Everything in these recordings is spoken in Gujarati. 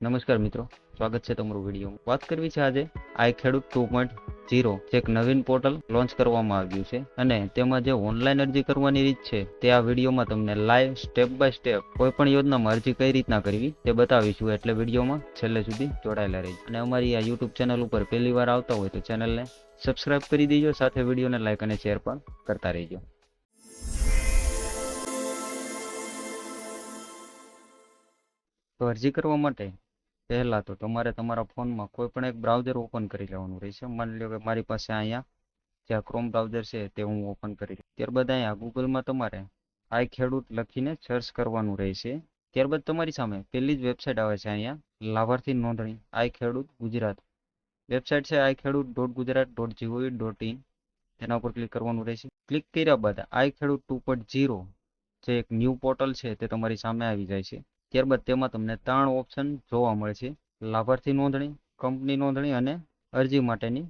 નમસ્કાર મિત્રો, સ્વાગત છે તમારું વિડીયોમાં. વાત કરવી છે આજે આઈ ખેડૂત ટુ પોઈન્ટ ઝીરો એક નવીન પોર્ટલ લોન્ચ કરવામાં આવ્યું છે અને તેમાં જે ઓનલાઈન અરજી કરવાની રીત છે તે આ વિડીયોમાં તમને લાઈવ, સ્ટેપ બાય સ્ટેપ, કોઈ પણ યોજનામાં અરજી કઈ રીતના કરવી તે બતાવીશું એટલે વિડીયોમાં છેલ્લે સુધી જોડાયેલા રહી અને અમારી આ યુટ્યુબ ચેનલ ઉપર પહેલી વાર આવતા હોય તો ચેનલને સબસ્ક્રાઇબ કરી દેજો, સાથે વિડીયોને લાઈક અને શેર પણ કરતા રહેજો. તો અરજી કરવા માટે પહેલા તો તમારે તમારા ફોનમાં કોઈ પણ એક બ્રાઉઝર ઓપન કરી લેવાનું રહેશે. માની લો કે મારી પાસે અહીંયા જે ક્રોમ બ્રાઉઝર છે તે હું ઓપન કરી. ત્યારબાદ અહીંયા ગૂગલમાં તમારે આઈ ખેડૂત લખીને સર્ચ કરવાનું રહેશે. ત્યારબાદ તમારી સામે પહેલી જ વેબસાઇટ આવે છે અહીંયા, લાભાર્થી નોંધણી. આઈ ખેડૂત ગુજરાત. વેબસાઇટ છે I Khedut dot Gujarat dot G O V dot in તેના ઉપર ક્લિક કરવાનું રહેશે. ક્લિક કર્યા બાદ આઈ ખેડૂત ટુ પોઈન્ટ જીરો જે એક ન્યૂ પોર્ટલ છે તે તમારી સામે આવી જાય છે. ત્યારબાદ તેમાં તમને ત્રણ ઓપ્શન જોવા મળે છે લાભાર્થી નોંધણી કંપની નોંધણી અને અરજી માટેની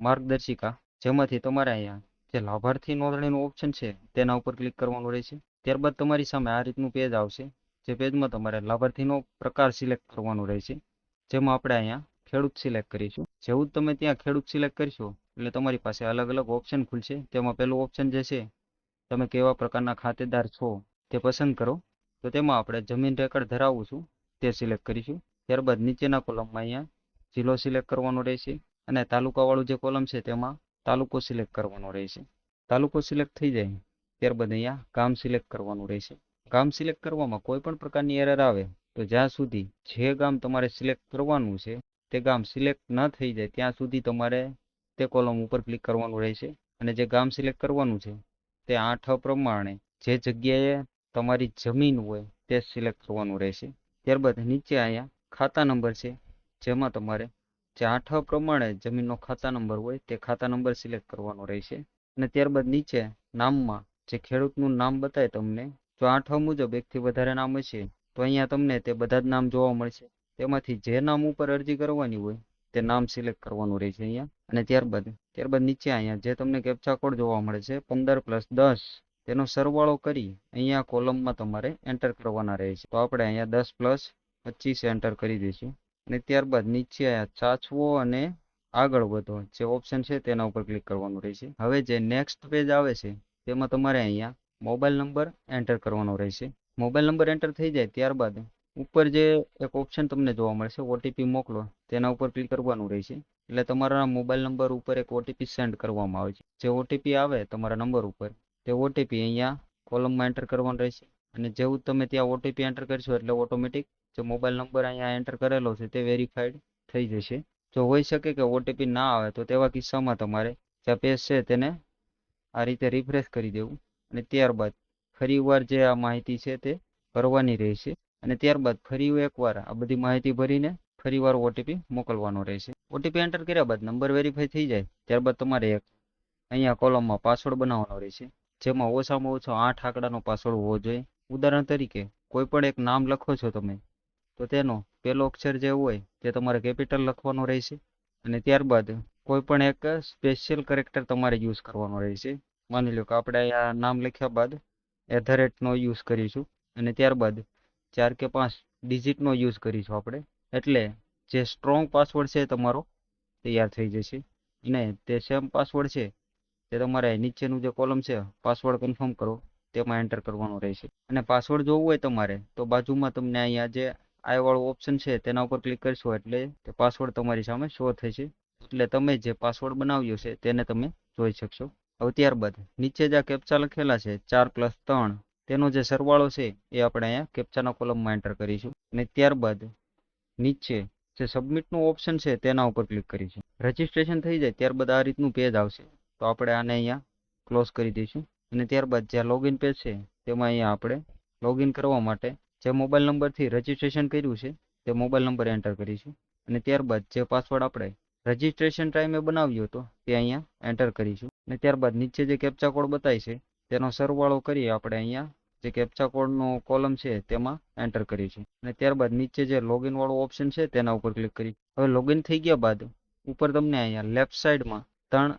માર્ગદર્શિકા. જેમાંથી તમારે અહીંયા જે લાભાર્થી નોંધણીનું ઓપ્શન છે, તેના ઉપર ક્લિક કરવાનું રહેશે. ત્યારબાદ તમારી સામે આ રીતનું પેજ આવશે. જે પેજમાં તમારે લાભાર્થીનો પ્રકાર સિલેક્ટ કરવાનો રહેશે. જેમાં આપણે અહીંયા ખેડૂત સિલેક્ટ કરીશું. જેવું તમે ત્યાં ખેડૂત સિલેક્ટ કરશો, એટલે તમારી પાસે અલગ અલગ ઓપ્શન ખુલશે. તેમાં પહેલું ઓપ્શન જે છે, તમે કેવા પ્રકારના ખાતેદાર છો, તે પસંદ કરો. તો તેમાં આપણે જમીન રેકર્ડ ધરાવું છું, તે સિલેક્ટ કરીશું. ત્યારબાદ નીચેના કોલમમાં અહીંયા જિલ્લો સિલેક્ટ કરવાનો રહેશે અને તાલુકાવાળું જે કોલમ છે તેમાં તાલુકો સિલેક્ટ કરવાનો રહેશે. તાલુકો સિલેક્ટ થઈ જાય, ત્યારબાદ અહીંયા ગામ સિલેક્ટ કરવાનું રહેશે. ગામ સિલેક્ટ કરવામાં કોઈ પણ પ્રકારની એરર આવે તો જ્યાં સુધી જે ગામ તમારે સિલેક્ટ કરવાનું છે, તે ગામ સિલેક્ટ ન થઈ જાય ત્યાં સુધી તમારે તે કોલમ ઉપર ક્લિક કરવાનું રહેશે. અને જે ગામ સિલેક્ટ કરવાનું છે, તે આઠ પ્રમાણે જે જગ્યાએ તમારી જમીન હોય તે સિલેક્ટ કરવાનું રહેશે. ત્યારબાદ નીચે અહીંયા ખાતા નંબર છે, જેમાં તમારે જે આઠ પ્રમાણે જમીનનો ખાતા નંબર હોય તે ખાતા નંબર સિલેક્ટ કરવાનો રહેશે. અને ત્યારબાદ નીચે નામમાં જે ખેડૂતનું નામ બતાવે તમને, જો આઠ મુજબ એકથી વધારે નામ હશે, તો અહીંયા તમને તે બધા જ નામ જોવા મળશે. તેમાંથી જે નામ ઉપર અરજી કરવાની હોય તે નામ સિલેક્ટ કરવાનું રહેશે અહીંયા. અને ત્યારબાદ ત્યારબાદ નીચે અહીંયા જે તમને કેપ્ચા કોડ જોવા મળે છે, પંદર પ્લસ દસ. તેનો સરવાળો કરી અહીંયા કોલમમાં તમારે એન્ટર કરવાના રહે છે. તો આપણે અહીંયા દસ પ્લસ પચીસ એન્ટર કરી દઈશું. અને ત્યારબાદ નીચે ચાચવો અને આગળ વધો. જે ઓપ્શન છે તેના ઉપર ક્લિક કરવાનું રહેશે હવે જે નેક્સ્ટ પેજ આવે છે, તેમાં તમારે અહીંયા મોબાઈલ નંબર એન્ટર કરવાનો રહેશે મોબાઈલ નંબર એન્ટર થઈ જાય ત્યારબાદ ઉપર જે એક ઓપ્શન તમને જોવા મળશે ઓટીપી મોકલો. તેના ઉપર ક્લિક કરવાનું રહેશે એટલે તમારા મોબાઈલ નંબર ઉપર એક ઓટીપી સેન્ડ કરવામાં આવે છે. જે ઓટીપી આવે, તમારા નંબર ઉપર તે ઓટીપી અહીંયા કોલમમાં એન્ટર કરવાનું રહેશે. અને જેવું તમે ત્યાં ઓટીપી એન્ટર કરશો એટલે ઓટોમેટિક જે મોબાઈલ નંબર અહીંયા એન્ટર કરેલો છે તે વેરીફાઈડ થઈ જશે. જો હોઈ શકે કે ઓટીપી ના આવે તો તેવા કિસ્સામાં તમારે જે પેજ છે તેને આ રીતે રિફ્રેશ કરી દેવું. અને ત્યારબાદ ફરીવાર જે આ માહિતી છે તે ભરવાની રહેશે. અને ત્યારબાદ ફરી એકવાર આ બધી માહિતી ભરીને ફરીવાર ઓટીપી મોકલવાનો રહેશે. ઓટીપી એન્ટર કર્યા બાદ નંબર વેરીફાઈ થઈ જાય. ત્યારબાદ તમારે એક અહીંયા કોલમમાં પાસવર્ડ બનાવવાનો રહેશે. જેમાં ઓછામાં ઓછો આઠ આંકડાનો પાસવર્ડ હોવો જોઈએ. ઉદાહરણ તરીકે, કોઈ પણ એક નામ લખો છો તમે, તો તેનો પહેલો અક્ષર જે હોય, તે તમારે કેપિટલ લખવાનો રહેશે. અને ત્યારબાદ કોઈ પણ એક સ્પેશિયલ કરેક્ટર તમારે યુઝ કરવાનો રહેશે. માની લો કે આપણે અહીંયા નામ લખ્યા બાદ એટ ધ રેટનો યુઝ કરીશું. અને ત્યારબાદ ચાર કે પાંચ ડિજિટનો યુઝ કરીશું આપણે. એટલે જે સ્ટ્રોંગ પાસવર્ડ છે તમારો તૈયાર થઈ જશે. અને તે સેમ પાસવર્ડ છે તે તમારે નીચેનું જે કોલમ છે પાસવર્ડ કન્ફર્મ કરો, તેમાં એન્ટર કરવાનો રહેશે. અને પાસવર્ડ જોવું હોય તમારે, તો બાજુમાં તમને અહીંયા જે આઈ વાળો ઓપ્શન છે, તેના ઉપર ક્લિક કરશો એટલે તે પાસવર્ડ તમારી સામે શો થશે. એટલે તમે જે પાસવર્ડ બનાવ્યો છે, તેને તમે જોઈ શકશો. હવે ત્યારબાદ, નીચે જે આ કેપ્ચા લખેલા છે, ચાર પ્લસ ત્રણ, તેનો જે સરવાળો છે, એ આપણે અહીંયા કેપ્ચાના કોલમમાં એન્ટર કરીશું. અને ત્યારબાદ, નીચે જે સબમિટનું ઓપ્શન છે, તેના ઉપર ક્લિક કરીશું. રજિસ્ટ્રેશન થઈ જાય, ત્યારબાદ આ રીતનું પેજ આવશે. તો આપણે આને અહીંયા ક્લોઝ કરી દઈશું. અને ત્યારબાદ જ્યાં લોગિન પેજ છે, તેમાં અહીંયા આપણે લોગિન કરવા માટે જે મોબાઈલ નંબરથી રજીસ્ટ્રેશન કર્યું છે, તે મોબાઈલ નંબર એન્ટર કરીશું. અને ત્યારબાદ જે પાસવર્ડ આપણે રજિસ્ટ્રેશન ટાઈમે બનાવ્યો હતો, તે અહીંયા એન્ટર કરીશું. અને ત્યારબાદ નીચે જે કેપ્ચા કોડ બતાય છે, તેનો સરવાળો કરી આપણે અહીંયા જે કેપ્ચા કોડનો કોલમ છે, તેમાં એન્ટર કરીશું. અને ત્યારબાદ નીચે જે લોગિન વાળો ઓપ્શન છે, તેના ઉપર ક્લિક કરી હવે લોગિન થઈ ગયા બાદ ઉપર તમને અહીંયા લેફ્ટ સાઈડમાં ત્રણ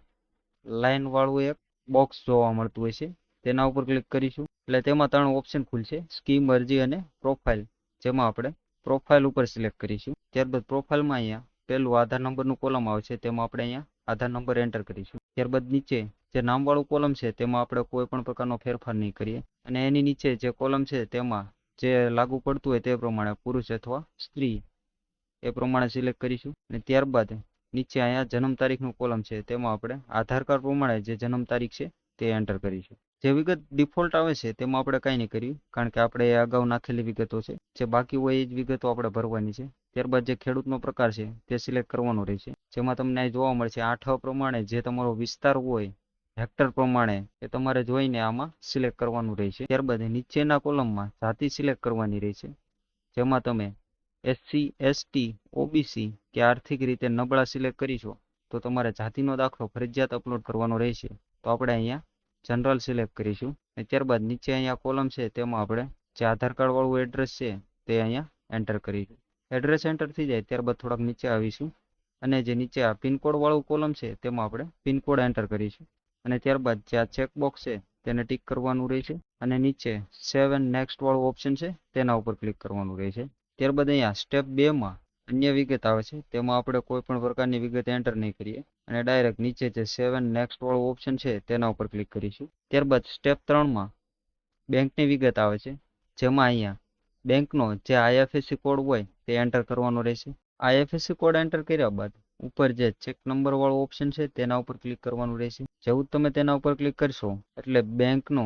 લાઈન વાળું એક બોક્સ જોવા મળતું હોય છે. તેના ઉપર ક્લિક કરીશું. એટલે તેમાં ત્રણ ઓપ્શન ખુલશે. સ્કીમ અરજી અને પ્રોફાઇલ જેમાં આપણે પ્રોફાઇલ ઉપર સિલેક્ટ કરીશું. ત્યારબાદ પ્રોફાઇલમાં અહીંયા પહેલું આધાર નંબરનું કોલમ આવે છે તેમાં આપણે અહીંયા આધાર નંબર એન્ટર કરીશું. ત્યારબાદ નીચે જે નામવાળું કોલમ છે, તેમાં આપણે કોઈ પણ પ્રકારનો ફેરફાર નહીં કરીએ. અને એની નીચે જે કોલમ છે, તેમાં જે લાગુ પડતું હોય તે પ્રમાણે પુરુષ અથવા સ્ત્રી એ પ્રમાણે સિલેક્ટ કરીશું. અને ત્યારબાદ નીચે અહીંયા જન્મ તારીખનું કોલમ છે, તેમાં આપણે આધાર કાર્ડ પ્રમાણે જે જન્મ તારીખ છે, તે એન્ટર કરીશું જે વિગત ડિફોલ્ટ આવે છે, તેમાં આપણે કાંઈ નહીં કર્યું, કારણ કે આપણે અગાઉ નાખેલી વિગતો છે. જે બાકી હોય એ જ વિગતો આપણે ભરવાની છે. ત્યારબાદ જે ખેડૂતનો પ્રકાર છે, તે સિલેક્ટ કરવાનો રહેશે. જેમાં તમને અહીં જોવા મળશે આઠ પ્રમાણે જે તમારો વિસ્તાર હોય હેક્ટર પ્રમાણે, એ તમારે જોઈને આમાં સિલેક્ટ કરવાનું રહેશે. ત્યારબાદ નીચેના કોલમમાં જાતિ સિલેક્ટ કરવાની રહેશે. જેમાં તમે એસસી એસટી ઓબીસી કે આર્થિક રીતે નબળા સિલેક્ટ કરીશો તો તમારે જાતિનો દાખલો ફરજિયાત અપલોડ કરવાનો રહેશે. તો આપણે અહીંયા જનરલ સિલેક્ટ કરીશું. અને ત્યારબાદ નીચે અહીંયા કોલમ છે, તેમાં આપણે જે આધાર કાર્ડવાળું એડ્રેસ છે, તે અહીંયા એન્ટર કરીશું. એડ્રેસ એન્ટર થઈ જાય, ત્યારબાદ થોડાક નીચે આવીશું. અને જે નીચે આ પિનકોડવાળું કોલમ છે, તેમાં આપણે પિનકોડ એન્ટર કરીશું. અને ત્યારબાદ જે આ ચેકબોક્સ છે, તેને ટીક કરવાનું રહેશે. અને નીચે સેવ એન્ડ નેક્સ્ટ વાળું ઓપ્શન છે, તેના ઉપર ક્લિક કરવાનું રહેશે. ત્યારબાદ અહીંયા સ્ટેપ બેમાં અન્ય વિગત આવે છે. તેમાં આપણે કોઈ પણ પ્રકારની વિગત એન્ટર નહીં કરીએ. અને ડાયરેક્ટ નીચે જે સેવન નેક્સ્ટ વાળું ઓપ્શન છે તેના ઉપર ક્લિક કરીશું. ત્યારબાદ સ્ટેપ ત્રણમાં બેંકની વિગત આવે છે. જેમાં અહીંયા બેંકનો જે આઈએફએસસી કોડ હોય તે એન્ટર કરવાનો રહેશે. આઈએફએસસી કોડ એન્ટર કર્યા બાદ ઉપર જે ચેક નંબર વાળો ઓપ્શન છે તેના ઉપર ક્લિક કરવાનું રહેશે. જેવું તમે તેના ઉપર ક્લિક કરશો એટલે બેંકનો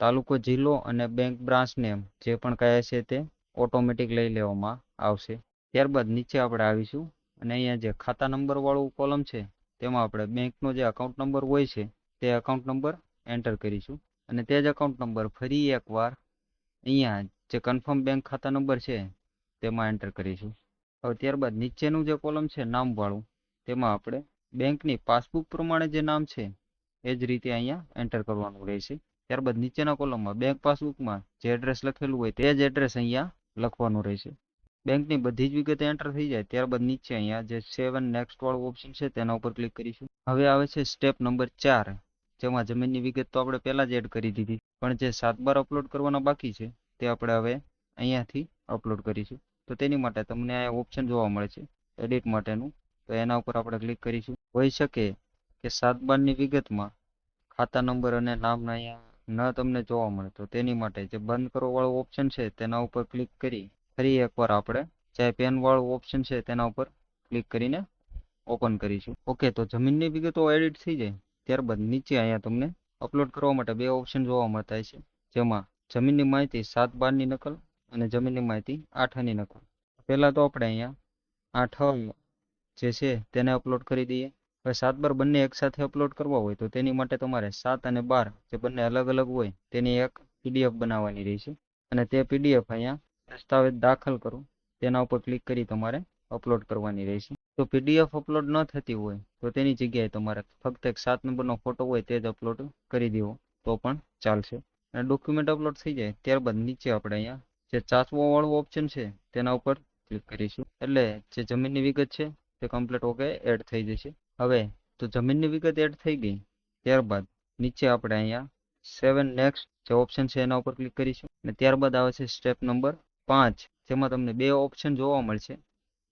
તાલુકો જિલ્લો અને બેંક બ્રાન્ચ નેમ જે પણ કહે છે તે ઓટોમેટિક લઈ લેવામાં આવશે. ત્યારબાદ નીચે આપણે આવીશું અને અહીંયા જે ખાતા નંબર વાળું કોલમ છે, તેમાં આપણે બેંકનો જે અકાઉન્ટ નંબર હોય છે, તે અકાઉન્ટ નંબર એન્ટર કરીશું. અને તે જ અકાઉન્ટ નંબર ફરી એકવાર અહીંયા જે કન્ફર્મ બેંક ખાતા નંબર છે, તેમાં એન્ટર કરીશું. હવે ત્યારબાદ નીચેનું જે કોલમ છે નામવાળું તેમાં આપણે બેંકની પાસબુક પ્રમાણે જે નામ છે, એ જ રીતે અહીંયા એન્ટર કરવાનું રહેશે. ત્યારબાદ નીચેના કોલમમાં બેંક પાસબુકમાં જે એડ્રેસ લખેલું હોય, તે જ એડ્રેસ અહીંયા લખવાનું રહેશે. બેંકની બધી જ વિગત એન્ટર થઈ જાય, ત્યારબાદ નીચે અહીંયા જે સેવન નેક્સ્ટ વાળું ઓપ્શન છે તેના ઉપર ક્લિક કરીશું. હવે આવે છે સ્ટેપ નંબર ચાર, જેમાં જમીનની વિગત તો આપણે પહેલાં જ એડ કરી દીધી. પણ જે સાત બાર અપલોડ કરવાના બાકી છે, તે આપણે હવે અહીંયાથી અપલોડ કરીશું. તો તેની માટે તમને આ ઓપ્શન જોવા મળે છે એડિટ માટેનું. તો એના ઉપર આપણે ક્લિક કરીશું. હોઈ શકે કે સાત બારની વિગતમાં ખાતા નંબર અને નામના અહીંયા ન તમને જોવા મળે તો તેની માટે જે બંધ કરો વાળું ઓપ્શન છે તેના ઉપર ક્લિક કરી, ફરી એકવાર આપણે જે પેન વાળું ઓપ્શન છે તેના ઉપર ક્લિક કરીને ઓપન કરીશું. ઓકે તો જમીનની વિગતો એડિટ થઈ જાય, ત્યારબાદ નીચે અહીંયા તમને અપલોડ કરવા માટે બે ઓપ્શન જોવા મળતા છે જેમાં જમીનની માહિતી સાત બારની નકલ અને જમીનની માહિતી આઠ આની નકલ. પહેલાં તો આપણે અહીંયા આઠ જે છે તેને અપલોડ કરી દઈએ. હવે સાત બાર બંને એકસાથે અપલોડ કરવા હોય તો તેની માટે તમારે સાત અને બાર જે બંને અલગ અલગ હોય તેની એક પીડીએફ બનાવવાની રહેશે. અને તે પીડીએફ અહીંયા દસ્તાવેજ દાખલ કરો. તેના ઉપર ક્લિક કરી તમારે અપલોડ કરવાની રહેશે. તો પીડીએફ અપલોડ ન થતી હોય તો તેની જગ્યાએ તમારે ફક્ત એક સાત નંબરનો ફોટો હોય તે જ અપલોડ કરી દેવો. તો પણ ચાલશે. અને ડોક્યુમેન્ટ અપલોડ થઈ જાય ત્યારબાદ નીચે આપણે અહીંયા જે ચાચવા વાળું ઓપ્શન છે તેના ઉપર ક્લિક કરીશું. એટલે જે જમીનની વિગત છે તે કમ્પ્લીટ ઓકે એડ થઈ જશે. હવે તો જમીનની વિગત એડ થઈ ગઈ. ત્યારબાદ નીચે આપણે અહીંયા સેવન નેક્સ્ટ જે ઓપ્શન છે એના ઉપર ક્લિક કરીશું. અને ત્યારબાદ આવે છે સ્ટેપ નંબર પાંચ, જેમાં તમને બે ઓપ્શન જોવા મળશે.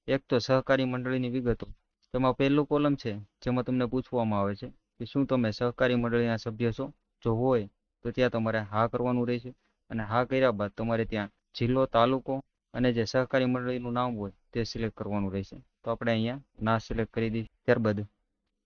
એક તો સહકારી મંડળીની વિગતો. તેમાં પહેલું કોલમ છે, જેમાં તમને પૂછવામાં આવે છે કે શું તમે સહકારી મંડળીના સભ્ય છો? જો હોય, તો ત્યાં તમારે હા કરવાનું રહેશે. અને હા કર્યા બાદ તમારે ત્યાં જિલ્લો, તાલુકો અને જે સહકારી મંડળીનું નામ હોય તે સિલેક્ટ કરવાનું રહેશે. તો આપણે અહીંયા ના સિલેક્ટ કરી દઈએ ત્યારબાદ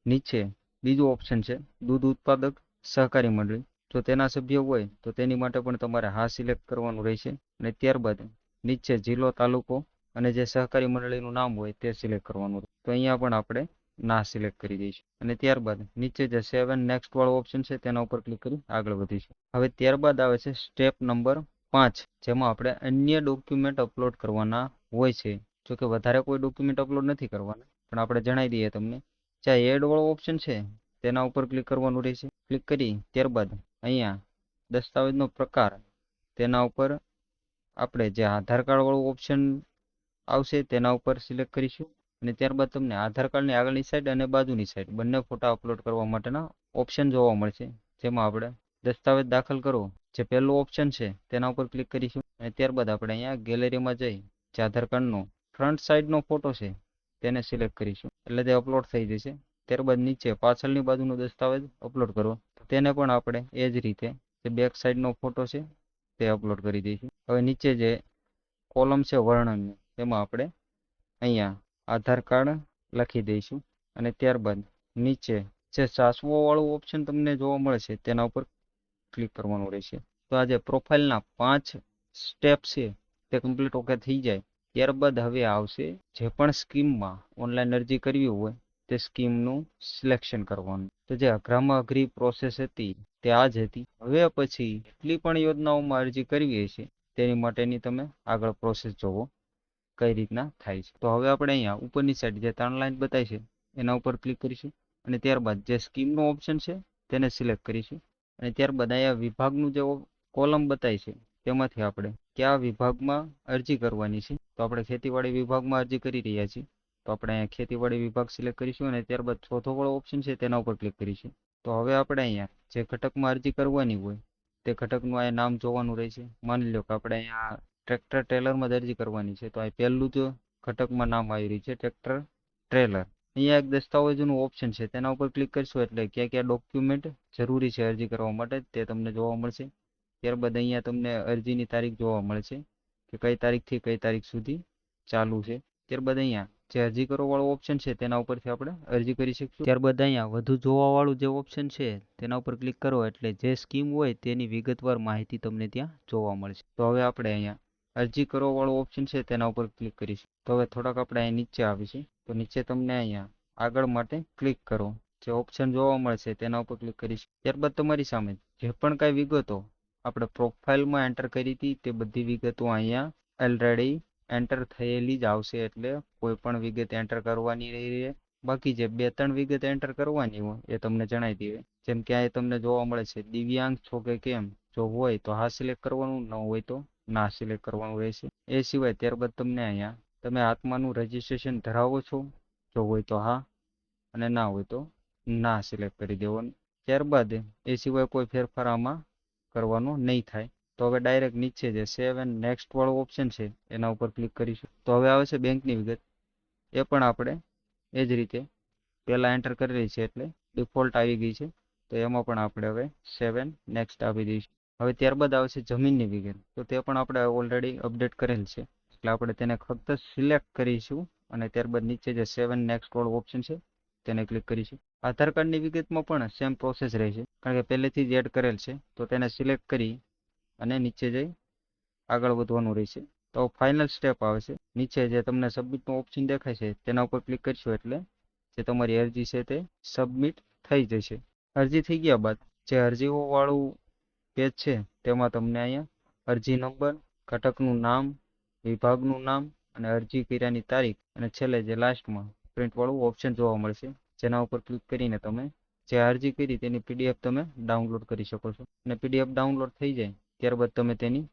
નીચે બીજું ઓપ્શન છે, દૂધ ઉત્પાદક સહકારી મંડળી. જો તેના સભ્ય હોય, તો તેની માટે પણ તમારે હા સિલેક્ટ કરવાનું રહેશે અને ત્યારબાદ નીચે જિલ્લો, તાલુકો અને જે સહકારી મંડળીનું નામ હોય તે સિલેક્ટ કરવાનું તો અહીંયા પણ આપણે ના સિલેક્ટ કરી દઈશું. અને ત્યારબાદ નીચે જે સેવન નેક્સ્ટ વાળો ઓપ્શન છે, તેના ઉપર ક્લિક કરી આગળ વધીશું. હવે ત્યારબાદ આવે છે સ્ટેપ નંબર પાંચ, જેમાં આપણે અન્ય ડોક્યુમેન્ટ અપલોડ કરવાના હોય છે. જો કે વધારે કોઈ ડોક્યુમેન્ટ અપલોડ નથી કરવાના, પણ આપણે જણાવી દઈએ તમને. જ્યાં એડ વાળો ઓપ્શન છે, તેના ઉપર ક્લિક કરવાનું રહેશે. ક્લિક કરી ત્યારબાદ અહીંયા દસ્તાવેજનો પ્રકાર, તેના ઉપર આપણે જે આધાર કાર્ડ વાળું ઓપ્શન આવશે તેના ઉપર સિલેક્ટ કરીશું અને ત્યારબાદ તમને આધાર કાર્ડની આગળની સાઈડ અને બાજુની સાઈડ બંને ફોટા અપલોડ કરવા માટેના ઓપ્શન જોવા મળશે. જેમાં આપણે દસ્તાવેજ દાખલ કરો, જે પહેલું ઓપ્શન છે તેના ઉપર ક્લિક કરીશું અને ત્યારબાદ આપણે અહીંયા ગેલેરીમાં જઈ જે આધાર કાર્ડનો ફ્રન્ટ સાઈડનો ફોટો છે તેને સિલેક્ટ કરીશું. એટલે તે અપલોડ થઈ જશે. ત્યારબાદ નીચે પાછળની બાજુનો દસ્તાવેજ અપલોડ કરવો. તેને પણ આપણે એ જ રીતે જે બેક સાઈડનો ફોટો છે તે અપલોડ કરી દઈશું. હવે નીચે જે કોલમ છે વર્ણનની, તેમાં આપણે અહીંયા આધાર કાર્ડ લખી દઈશું. અને ત્યારબાદ નીચે જે સાસવો વાળું ઓપ્શન તમને જોવા મળે છે, તેના ઉપર ક્લિક કરવાનું રહેશે. તો આ જે પ્રોફાઇલના પાંચ સ્ટેપ છે, તે કમ્પ્લીટ ઓકે થઈ જાય. ત્યારબાદ હવે આવશે જે પણ સ્કીમમાં ઓનલાઈન અરજી કરવી હોય તે સ્કીમનું સિલેક્શન કરવાનું. તો જે અઘરામાં અઘરી પ્રોસેસ હતી તે આ જ હતી. હવે પછી એટલી પણ યોજનાઓમાં અરજી કરવી છે તેની માટેની તમે આગળ પ્રોસેસ જોવો કઈ રીતના થાય છે. તો હવે આપણે અહીંયા ઉપરની સાઈડ જે ત્રણ લાઈન બતાવી છે એના ઉપર ક્લિક કરીશું અને ત્યારબાદ જે સ્કીમનો ઓપ્શન છે તેને સિલેક્ટ કરીશું. અને ત્યારબાદ અહીંયા વિભાગનું જે કોલમ બતાવી છે તેમાંથી આપણે કયા વિભાગમાં અરજી કરવાની છે તો આપણે ખેતીવાડી વિભાગમાં અરજી કરી રહ્યા છીએ. તો આપણે ખેતીવાડી વિભાગ સિલેક્ટ કરીશું અને ત્યારબાદ ચોથો વાળો ઓપ્શન છે તેના ઉપર ક્લિક કરીશું. તો હવે આપણે અહીંયા જે ઘટકમાં અરજી કરવાની હોય તે ઘટકનું અહીંયા નામ જોવાનું રહેશે. માની લો કે આપણે અહીંયા ટ્રેક્ટર ટ્રેલરમાં જ અરજી કરવાની છે. તો અહીં પહેલું જ ઘટકમાં નામ આવી રહ્યું છે ટ્રેક્ટર ટ્રેલર અહીંયા એક દસ્તાવેજોનું ઓપ્શન છે તેના ઉપર ક્લિક કરશો એટલે ક્યાં ક્યાં ડોક્યુમેન્ટ જરૂરી છે અરજી કરવા માટે તે તમને જોવા મળશે. ત્યારબાદ અહીંયા તમને અરજીની તારીખ જોવા મળશે. કે કઈ તારીખથી, કઈ તારીખ સુધી ચાલુ છે. ત્યારબાદ અહીંયા જે અરજી કરો વાળો ઓપ્શન છે તેના ઉપરથી આપણે અરજી કરી શકીશું. ત્યારબાદ અહીંયા વધુ જોવા વાળું જે ઓપ્શન છે તેના ઉપર ક્લિક કરો એટલે જે સ્કીમ હોય તેની વિગતવાર માહિતી તમને ત્યાં જોવા મળશે. તો હવે આપણે અહીંયા અરજી કરો વાળો ઓપ્શન છે તેના ઉપર ક્લિક કરીશું. તો હવે થોડાક આપણે અહીં નીચે આવીશું તો નીચે તમને અહીંયા આગળ માટે ક્લિક કરો. જે ઓપ્શન જોવા મળશે તેના ઉપર ક્લિક કરીશું. ત્યારબાદ તમારી સામે જે પણ કાંઈ વિગતો આપણે પ્રોફાઇલમાં એન્ટર કરી હતી, તે બધી વિગતો અહીંયા ઓલરેડી એન્ટર થયેલી જ આવશે એટલે કોઈ પણ વિગત એન્ટર કરવાની રહી રહે. બાકી જે બે ત્રણ વિગત એન્ટર કરવાની હોય એ તમને જણાવી દઈએ. જેમ કે આ તમને જોવા મળે છે, દિવ્યાંગ છો કે કેમ? જો હોય તો હા સિલેક્ટ કરવાનું, ન હોય તો ના સિલેક્ટ કરવાનું રહેશે. એ સિવાય ત્યારબાદ તમને અહીંયા તમે આત્માનું રજીસ્ટ્રેશન ધરાવો છો, જો હોય તો હા અને ના હોય તો ના સિલેક્ટ કરી દેવાનું. ત્યારબાદ એ સિવાય કોઈ ફેરફાર આમાં કરવાનો નહીં થાય. તો હવે ડાયરેક્ટ નીચે જે સેવ એન્ડ નેક્સ્ટ વાળો ઓપ્શન છે, એના ઉપર ક્લિક કરીશું. તો હવે આવે છે બેંકની વિગત. એ પણ આપણે એ જ રીતે પહેલાં એન્ટર કરેલી છે એટલે ડિફોલ્ટ આવી ગઈ છે. તો એમાં પણ આપણે હવે સેવ નેક્સ્ટ આપી દઈશું. હવે ત્યારબાદ આવે છે જમીનની વિગત. તો તે પણ આપણે ઓલરેડી અપડેટ કરેલ છે. એટલે આપણે તેને ફક્ત સિલેક્ટ કરીશું અને ત્યારબાદ નીચે જે સેવન નેક્સ્ટ વાળો ઓપ્શન છે, તેને ક્લિક કરીશું. આધાર કાર્ડની વિગતમાં પણ સેમ પ્રોસેસ રહેશે કારણ કે પહેલેથી જ એડ કરેલ છે, તો તેને સિલેક્ટ કરી અને નીચે જઈ આગળ વધવાનું રહેશે તો ફાઇનલ સ્ટેપ આવે છે. નીચે જે તમને સબમિટનો ઓપ્શન દેખાય છે, તેના ઉપર ક્લિક કરશો એટલે જે તમારી અરજી છે તે સબમિટ થઈ જશે. અરજી થઈ ગયા બાદ જે અરજીઓવાળું પેજ છે, તેમાં તમને અહીંયા અરજી નંબર, ઘટકનું નામ, વિભાગનું નામ અને અરજી કર્યાની તારીખ અને છેલ્લે જે લાસ્ટમાં પ્રિન્ટવાળું ઓપ્શન જોવા મળશે. જેના ઉપર ક્લિક કરીને તમે જે અરજી કરી તેની પીડીએફ તમે ડાઉનલોડ કરી શકો છો. અને પીડીએફ ડાઉનલોડ થઈ જાય, ત્યારબાદ તમે તેની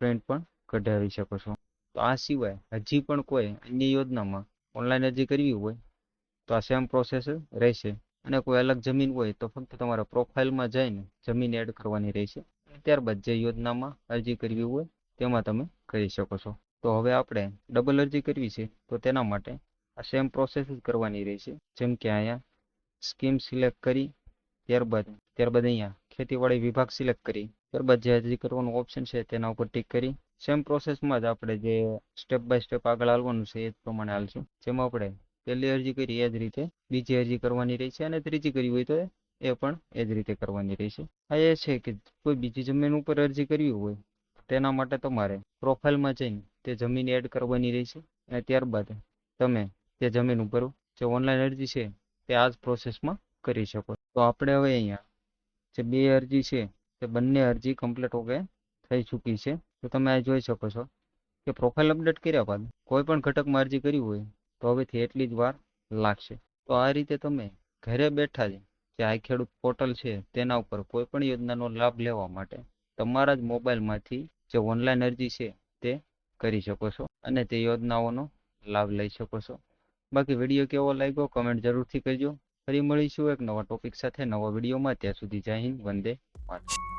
પ્રિન્ટ પણ કઢાવી શકો છો. તો આ સિવાય હજી પણ કોઈ અન્ય યોજનામાં ઓનલાઈન અરજી કરવી હોય, તો આ સેમ પ્રોસેસ રહેશે. અને કોઈ અલગ જમીન હોય, તો ફક્ત તમારા પ્રોફાઇલમાં જઈને જમીન એડ કરવાની રહેશે. ત્યારબાદ જે યોજનામાં અરજી કરવી હોય, તેમાં તમે કરી શકો છો. તો હવે આપણે ડબલ અરજી કરવી છે, તો તેના માટે આ સેમ પ્રોસેસ જ કરવાની રહેશે જેમ કે અહીંયા સ્કીમ સિલેક્ટ કરી, ત્યારબાદ ત્યારબાદ અહીંયા ખેતીવાડી વિભાગ સિલેક્ટ કરી, ત્યારબાદ જે અરજી કરવાનું ઓપ્શન છે તેના ઉપર ટિક કરી. સેમ પ્રોસેસમાં જ આપણે જે સ્ટેપ બાય સ્ટેપ આગળ હાલવાનું છે એ જ પ્રમાણે હાલશું. જેમાં આપણે પહેલી અરજી કરી એ જ રીતે, બીજી અરજી કરવાની રહેશે અને ત્રીજી કરવી હોય તો એ પણ એ જ રીતે કરવાની રહેશે આ એ છે કે કોઈ બીજી જમીન ઉપર અરજી કરવી હોય, તેના માટે તમારે પ્રોફાઇલમાં જઈને તે જમીન એડ કરવાની રહેશે અને ત્યારબાદ તમે તે જમીન ઉપર જે ઓનલાઈન અરજી છે તે આ જ પ્રોસેસમાં કરી શકો. તો આપણે હવે અહીંયા જે બે અરજી છે તે બંને અરજી કમ્પ્લીટ ઓકે થઈ ચૂકી છે. તો તમે આ જોઈ શકો છો કે પ્રોફાઇલ અપડેટ કર્યા બાદ કોઈ પણ ઘટકમાં અરજી કરી હોય તો હવેથી એટલી જ વાર લાગશે. તો આ રીતે તમે ઘરે બેઠા જ જે આ ખેડૂત પોર્ટલ છે તેના ઉપર કોઈ પણ યોજનાનો લાભ લેવા માટે તમારા જ મોબાઈલમાંથી જે ઓનલાઈન અરજી છે તે કરી શકો છો અને તે યોજનાઓનો લાભ લઈ શકો છો. બાકી વીડિયો કેવો લાગ્યો કમેન્ટ જરૂરથી કરજો ફરી મળીશું એક નવા ટોપિક સાથે નવા વિડીયોમાં. ત્યાં સુધી જય હિન્દ, વંદે માતરમ.